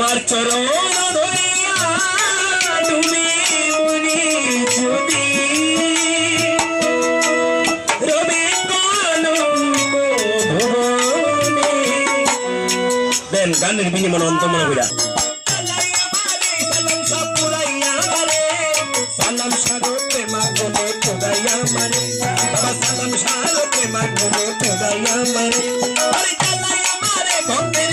তোমার চরণ তুমি মুনি যদি রবি ভবনে। দেন, গানের বিনিময় অন্তমনা বিরা সালাম সারতে মাধ্যমে তোদাই আমারে আরে চালাই আমারে ভঙ্গের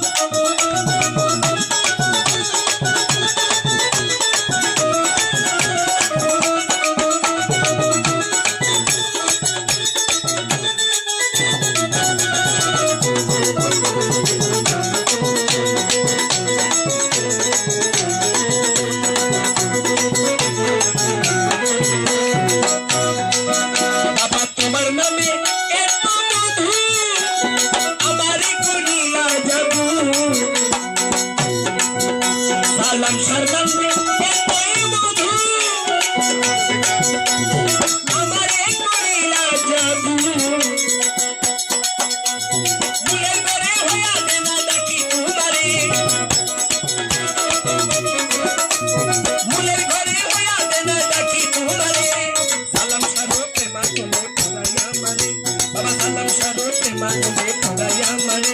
Alam সর্বন্দে Baba salam sharo te ma te khalaya mare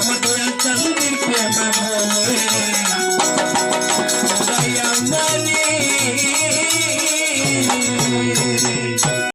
আমার দয়াল চাঁদের প্রেম হয়ে